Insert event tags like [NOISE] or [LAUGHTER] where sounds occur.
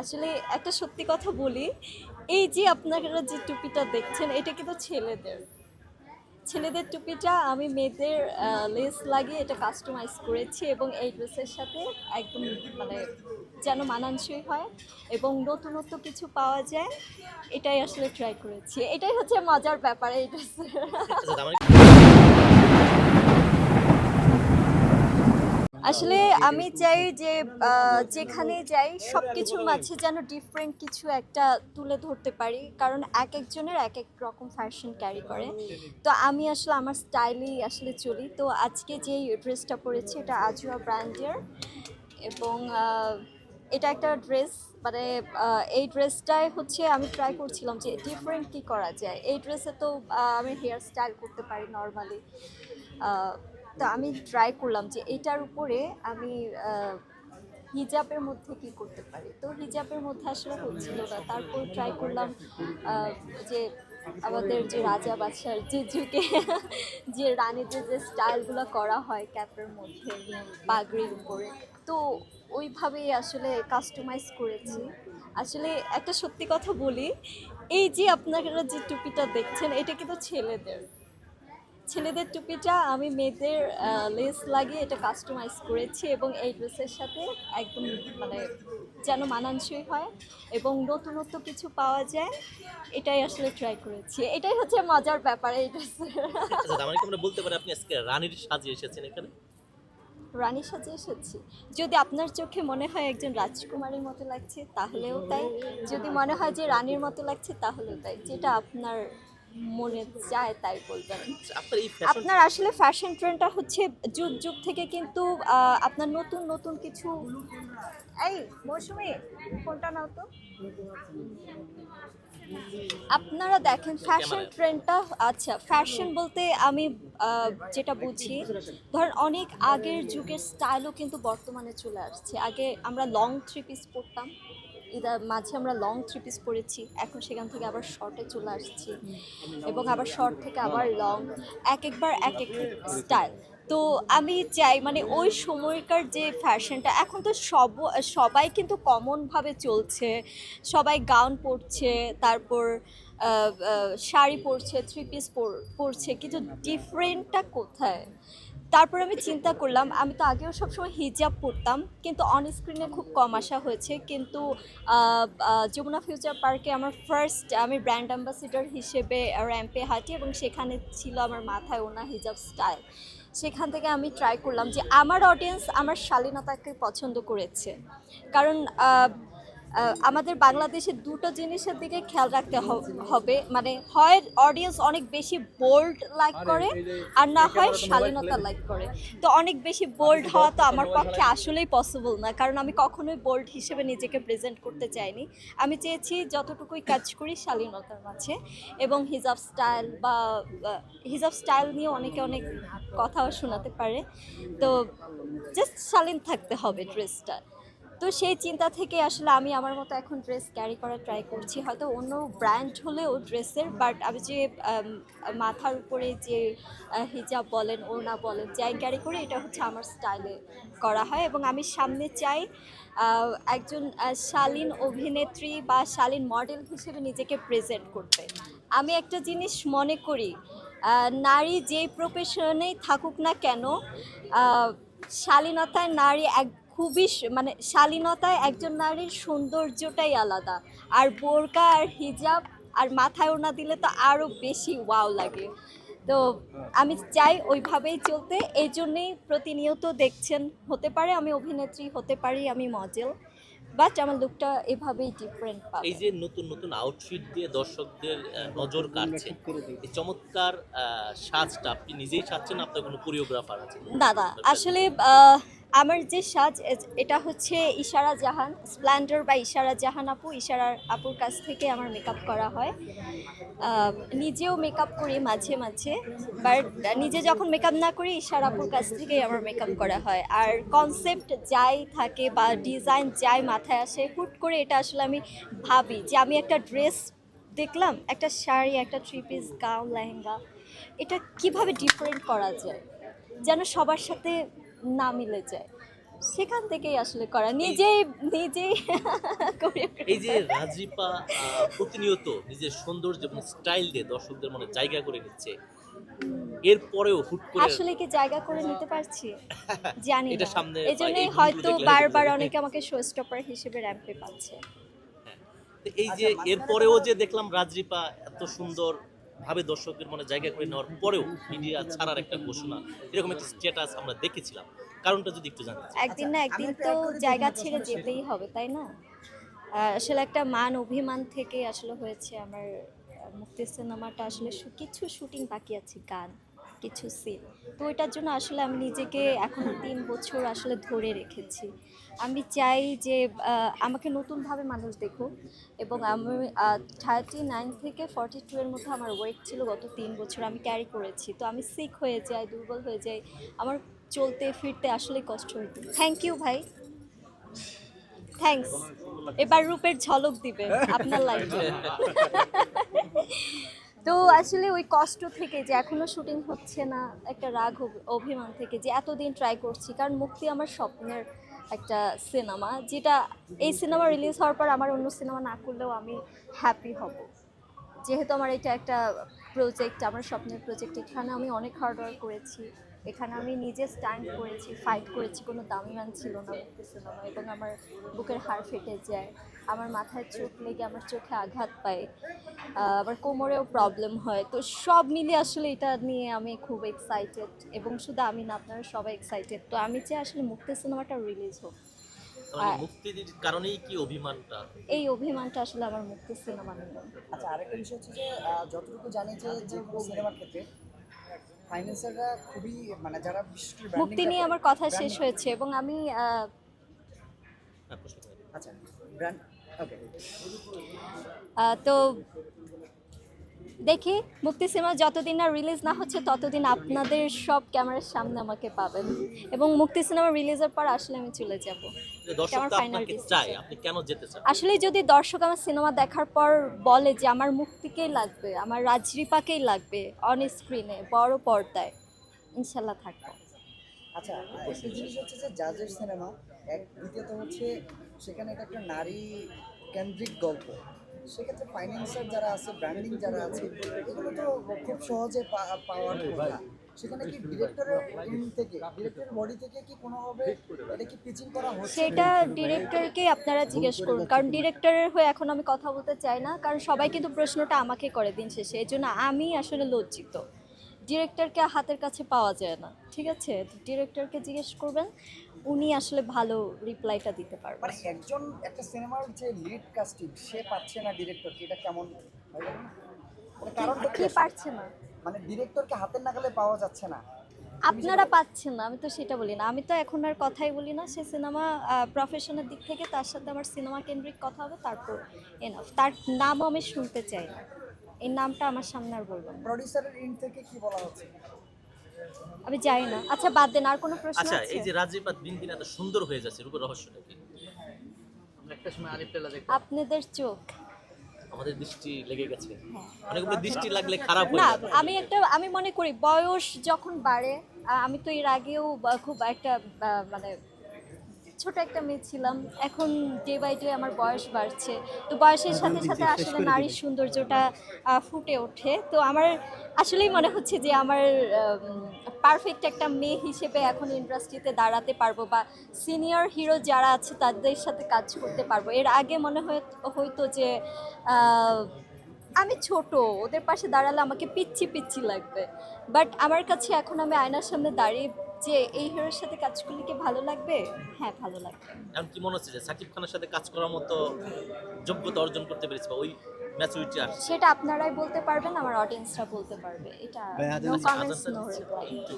আসলে একটা সত্যি কথা বলি, এই যে আপনারা যে টুপিটা দেখছেন, এটা কিন্তু ছেলেদের। ছেলেদের টুপিটা আমি মেয়েদের লেস লাগিয়ে এটা কাস্টমাইজ করেছি এবং এই ড্রেসের সাথে একদম মানে যেন মানানসই হয় এবং নতুনত্ব কিছু পাওয়া যায়, এটাই আসলে ট্রাই করেছি। এটাই হচ্ছে মজার ব্যাপার এই ড্রেসের আচ্ছা তার মানে আসলে আমি চাই যে যেখানে যাই সব কিছুর মাঝে যেন ডিফারেন্ট কিছু একটা তুলে ধরতে পারি কারণ এক একজনের এক এক রকম ফ্যাশন ক্যারি করে। তো আমি আসলে আমার স্টাইলেই আসলে চলি। তো আজকে যে ড্রেসটা পরেছি এটা আজুয়া ব্র্যান্ডের এবং এটা একটা ড্রেস মানে এই ড্রেসটাই হচ্ছে আমি ট্রাই করছিলাম যে ডিফারেন্ট কী করা যায়। এই ড্রেসে তো আমি হেয়ার স্টাইল করতে পারি নর্মালি তো আমি ট্রাই করলাম যে এটার উপরে আমি হিজাবের মধ্যে কি করতে পারি? তো হিজাবের মধ্যে আসলে হচ্ছিল না। তারপর ট্রাই করলাম যে আমাদের যে রাজা বাদশার যে যুগে, [LAUGHS] যে রানীদের যে স্টাইলগুলো করা হয় ক্যাপের মধ্যে, পাগড়ির উপরে, তো ওইভাবেই আসলে কাস্টমাইজ করেছি। আসলে একটা সত্যি কথা বলি, এই যে আপনারা যে টুপিটা দেখছেন, এটা কিন্তু ছেলেদের। ছেলেদের টুপিটা আমি মেয়েদের লেস লাগিয়ে এটা কাস্টমাইজ করেছি এবং এই ড্রেসের সাথে একদম মানে যেন মানানসই হয় এবং নতুনত্ব কিছু পাওয়া যায় এটাই আসলে ট্রাই করেছি। এটাই হচ্ছে মজার ব্যাপার এই ড্রেসের আচ্ছা আমরা বলতে পারি আপনি আজকে রানীর সাজে এসেছেন এখানে? রানী সাজে এসেছি। যদি আপনার চোখে মনে হয় একজন রাজকুমারীর মতো লাগছে তাহলেও তাই। যদি মনে হয় যে রানীর মতো লাগছে তাহলেও তাই। যেটা আপনার মনে চায় তাই বলবেন। আপনার আসলে ফ্যাশন ট্রেন্ডটা হচ্ছে যুগ যুগ থেকে কিন্তু আপনার নতুন নতুন কিছু এই মৌসুমি কোনটা নাও তো? আপনারা দেখেন ফ্যাশন ট্রেন্ডটা আচ্ছা ফ্যাশন বলতে আমি যেটা বুঝি ধরেন অনেক আগের যুগের স্টাইলও কিন্তু বর্তমানে চলে আসছে। আগে আমরা লং থ্রি পিস পরতাম এটার মাঝে আমরা লং থ্রি পিস পরেছি এখন সেখান থেকে আবার শর্টে চলে আসছি। এবং আবার শর্ট থেকে আবার লং এক একবার এক এক স্টাইল তো আমি চাই মানে ওই সময়কার যে ফ্যাশনটা এখন তো সব, সবাই কিন্তু কমনভাবে চলছে। সবাই গাউন পরছে, তারপর শাড়ি পরছে থ্রি পিস পরছে, কিন্তু ডিফারেন্টটা কোথায়? তারপর আমি চিন্তা করলাম, আমি তো আগেও সবসময় হিজাব পরতাম, কিন্তু অন স্ক্রিনে খুব কম আসা হয়েছে। কিন্তু যমুনা ফিউচার পার্কে আমার ফার্স্ট আমি ব্র্যান্ড অ্যাম্বাসিডর হিসেবে র্যাম্পে হাঁটি এবং সেখানে ছিল আমার মাথায় ওনা হিজাব স্টাইল সেখান থেকে আমি ট্রাই করলাম যে আমার অডিয়েন্স আমার শালীনতাকে পছন্দ করেছে। কারণ আমাদের বাংলাদেশে দুটো জিনিসের দিকে খেয়াল রাখতে হবে। মানে হয় অডিয়েন্স অনেক বেশি বোল্ড লাইক করে আর না হয় শালীনতা লাইক করে। তো অনেক বেশি বোল্ড হওয়া তো আমার পক্ষে আসলেই পসিবল না কারণ আমি কখনোই বোল্ড হিসেবে নিজেকে প্রেজেন্ট করতে চাইনি। আমি চেয়েছি যতটুকুই কাজ করি শালীনতার মাঝে এবং হিজাব স্টাইল বা বা হিজাব স্টাইল নিয়ে অনেকে অনেক কথাও শোনাতে পারে। তো জাস্ট শালীন থাকতে হবে ড্রেসটা তো সেই চিন্তা থেকে আসলে আমি আমার মতো এখন ড্রেস ক্যারি করার ট্রাই করছি। হয়তো অন্য ব্র্যান্ড হলেও ড্রেসের বাট আমি যে মাথার উপরে যে হিজাব বলেন, ওড়না বলেন, যাই ক্যারি করি, এটা হচ্ছে আমার স্টাইলে করা হয়। এবং আমি সামনে চাই একজন শালীন অভিনেত্রী বা শালীন মডেল হিসেবে নিজেকে প্রেজেন্ট করতে। আমি একটা জিনিস মনে করি নারী যেই প্রফেশনেই থাকুক না কেন শালীনতায় নারী এক খুবই মানে শালীনতায় একজন নারীর সৌন্দর্যটাই আলাদা। আর বোরকা আর হিজাব আর মাথায় ওনা দিলে তো আরও বেশি ওয়াও লাগে। তো আমি চাই ওইভাবেই চলতে। এই জন্যেই প্রতিনিয়ত দেখছেন হতে পারে আমি অভিনেত্রী হতে পারি আমি মডেল বাট আমার লুকটা এভাবেই ডিফারেন্ট পাবে। এই যে নতুন নতুন আউটফিট দিয়ে দর্শকদের নজর কাড়ছে এই চমৎকার সাজটা আপনি নিজেই সাজছেন আপনার কোনো কোরিওগ্রাফার আছে? দাদা আসলে আমার যে সাজ এটা হচ্ছে ইশারা জাহান, স্প্ল্যান্ডার বা ইশারা জাহান আপু। ইশারা আপুর কাছ থেকে আমার মেকআপ করা হয়। নিজেও মেকআপ করি মাঝে মাঝে, বাট নিজে যখন মেকআপ না করি, ইশারা আপুর কাছ থেকেই আমার মেকআপ করা হয়। আর কনসেপ্ট যাই থাকে বা ডিজাইন যাই মাথায় আসে, হুট করে এটা আসলে আমি ভাবি যে আমি একটা ড্রেস দেখলাম, একটা শাড়ি, একটা থ্রি পিস গাউন লেহেঙ্গা। এটা কীভাবে ডিফারেন্ট করা যায়? যেন সবার সাথে না মিলে যায়। সেখান থেকেই আসলে করা। নিজেই নিজেই [LAUGHS] এই যে রাজীপা প্রতিনিয়ত নিজের সৌন্দর্য এবং স্টাইল দিয়ে দর্শকদের মনে জায়গা করে নিচ্ছে। এরপরেও হুট করে আসলে কি জায়গা করে নিতে পারছি? [LAUGHS] জানি এটা সামনে এই জন্যই এই হয়তো বারবার অনেকে আমাকে শো স্টপার হিসেবে র্যাম্পে পাচ্ছে। তো এই যে এরপরেও যে দেখলাম রাজরিপা এত সুন্দর ভাবে দর্শকদের মনে জায়গা করে নেওয়ার পরেও মিডিয়া ছাড়ার একটা ঘোষণা এরকম একটা স্ট্যাটাস আমরা দেখেছিলাম। কারণটা যদি একটু জানতে একদিন না একদিন তো করে দিই জায়গা ছেড়ে যেতেই হবে তাই না? আহ, আসলে একটা মান অভিমান থেকে আসলে হয়েছে আমার মুক্তি সিনেমাটা আসলে কিছু শুটিং বাকি আছে গান। কিছু সিন তো ওইটার জন্য আসলে আমি নিজেকে এখন তিন বছর আসলে ধরে রেখেছি। আমি চাই যে আমাকে নতুনভাবে মানুষ দেখুক এবং আমি থার্টি নাইন থেকে ফর্টি টু এর মধ্যে আমার ওয়েট ছিল গত তিন বছর, আমি ক্যারি করেছি। তো আমি সিক হয়ে যাই, দুর্বল হয়ে যাই, আমার চলতে ফিরতে আসলে কষ্ট হইতো থ্যাংক ইউ ভাই। থ্যাঙ্কস এবার রূপের ঝলক দিবে আপনার লাইফে [LAUGHS] তো আসলে ওই কষ্ট থেকে যে এখনও শুটিং হচ্ছে না, একটা রাগ অভিমান থেকে যে এতদিন ট্রাই করছি, কারণ মুক্তি আমার স্বপ্নের একটা সিনেমা যেটা এই সিনেমা রিলিজ হওয়ার পর আমার অন্য সিনেমা না করলেও আমি হ্যাপি হব। যেহেতু আমার এটা একটা প্রজেক্ট আমার স্বপ্নের প্রজেক্ট এখানে আমি অনেক হার্ড ওয়ার্ক করেছি। এখানে আমি নিজে স্ট্যান্ড করেছি ফাইট করেছি কোনো দামি মান ছিল না মুক্তি সিনেমা এবং আমার বুকের হাড় ফেটে যায় আমার মাথায় চোখ লেগে আমার চোখে আঘাত পায় আমার কোমরেও প্রবলেম হয়। তো সব মিলে আসলে এটা নিয়ে আমি খুব এক্সাইটেড এবং শুধু আমি না আপনারা সবাই এক্সাইটেড তো আমি চাই আসলে মুক্তি সিনেমাটা রিলিজ হোক। মুক্তির কারণেই কি অভিমানটা? এই অভিমানটা আসলে আমার মুক্তি সিনেমা নিয়ে আচ্ছা আরেকটা বিষয় হচ্ছে যে যতটুকু জানি যে যে কোনো সিনেমার ক্ষেত্রে ফাইন্যান্সাররা খুবই মানে যারা বিশেষ করে মুক্তি নিয়ে আমার কথা শেষ হয়েছে এবং আমি হ্যাঁ। আচ্ছা ব্র্যান্ড ওকে তো দেখি মুক্তি সিনেমা যতদিন না রিলিজ না হচ্ছে ততদিন আপনাদের সব ক্যামেরার সামনে আমাকে পাবেন। এবং মুক্তি সিনেমা রিলিজের পর আসলে আমি চলে যাব। দর্শক আমার তো final আপনাকে decision। আপনি কেন যেতে চান? আসলে যদি দর্শক আমার সিনেমা দেখার পর বলে যে আমার মুক্তিকেই লাগবে আমার রাজরিপাকেই লাগবে অন স্ক্রিনে বড় পর্দায় ইনশাল্লাহ থাকব। আচ্ছা একটা জিনিস হচ্ছে যে জাজের সিনেমা এক দ্বিতীয়ত হচ্ছে সেখানে এটা একটা নারী কেন্দ্রিক গল্প। সেক্ষেত্রে ফাইন্যান্সার যারা আছে ব্র্যান্ডিং যারা আছে এগুলো তো খুব সহজে পাওয়ার কথা। সেখানে কি ডিরেক্টরের থেকে ডিরেক্টরের বডি থেকে কি কোনোভাবে এটা কি পিচিং করা হচ্ছে? সেটা ডিরেক্টরকে আপনারা জিজ্ঞেস করুন। কারণ ডিরেক্টরের হয়ে এখন আমি কথা বলতে চাই না কারণ সবাই কিন্তু প্রশ্নটা আমাকে করে দিন শেষে। এই জন্য আমি আসলে লজ্জিত। ডিরেক্টরকে হাতের কাছে পাওয়া যায় না ঠিক আছে? ডিরেক্টরকে জিজ্ঞেস করবেন উনি আসলে ভালো রিপ্লাইটা দিতে পারবেন। মানে একজন একটা সিনেমার যে লিড কাস্টিং সে পাচ্ছে না ডিরেক্টরকে এটা কেমন? হয়? মানে কি কি পারছে না? মানে ডিরেক্টরকে হাতের নাগালে পাওয়া যাচ্ছে না। আপনারা পাচ্ছেন না আমি তো সেটা বলি না। আমি তো এখন আর কথাই বলি না সে সিনেমা প্রফেশনের দিক থেকে তার সাথে আমার সিনেমা কেন্দ্রিক কথা হবে তারপর এনাফ তার নামও আমি শুনতে চাই না। এই নামটা আমার সামনে আর বলবেন না। প্রডিউসারের ইন থেকে কি বলা হচ্ছে? আমি জানি না। আচ্ছা বাদ দেন আর কোনো প্রশ্ন আচ্ছা আছে? এই যে রাজীপা দিন দিন এত সুন্দর হয়ে যাচ্ছে রূপের রহস্যটা কি? একটা সময় দেখতাম আপনাদের চোখ। আমাদের দৃষ্টি লেগে গেছে হ্যাঁ। অনেকগুলো দৃষ্টি লাগলে খারাপ না আমি একটা আমি মনে করি বয়স যখন বাড়ে আমি তো এর আগেও খুব একটা মানে ছোট একটা মেয়ে ছিলাম। এখন ডে বাই ডে আমার বয়স বাড়ছে। তো বয়সের সাথে সাথে আসলে নারীর সৌন্দর্যটা ফুটে ওঠে। তো আমার আসলেই মনে হচ্ছে যে আমার পারফেক্ট একটা মেয়ে হিসেবে এখন ইন্ডাস্ট্রিতে দাঁড়াতে পারব বা সিনিয়র হিরো যারা আছে তাদের সাথে কাজ করতে পারব। এর আগে মনে হয় হয়তো যে আমি ছোট ওদের পাশে দাঁড়ালে আমাকে পিচ্ছি পিচ্ছি লাগবে। বাট আমার কাছে এখন আমি আয়নার সামনে দাঁড়িয়ে যে এই হিরোর সাথে কাজ করলে কি ভালো লাগবে? হ্যাঁ ভালো লাগবে। এখন কি মনে হচ্ছে যে সাকিব খানের সাথে কাজ করার মতো যোগ্যতা অর্জন করতে পেরেছি বা ওই ম্যাচুরিটি আসছে? সেটা আপনারাই বলতে পারবেন আমার অডিয়েন্সরা বলতে পারবে। এটা নো কমেন্টস নো একটু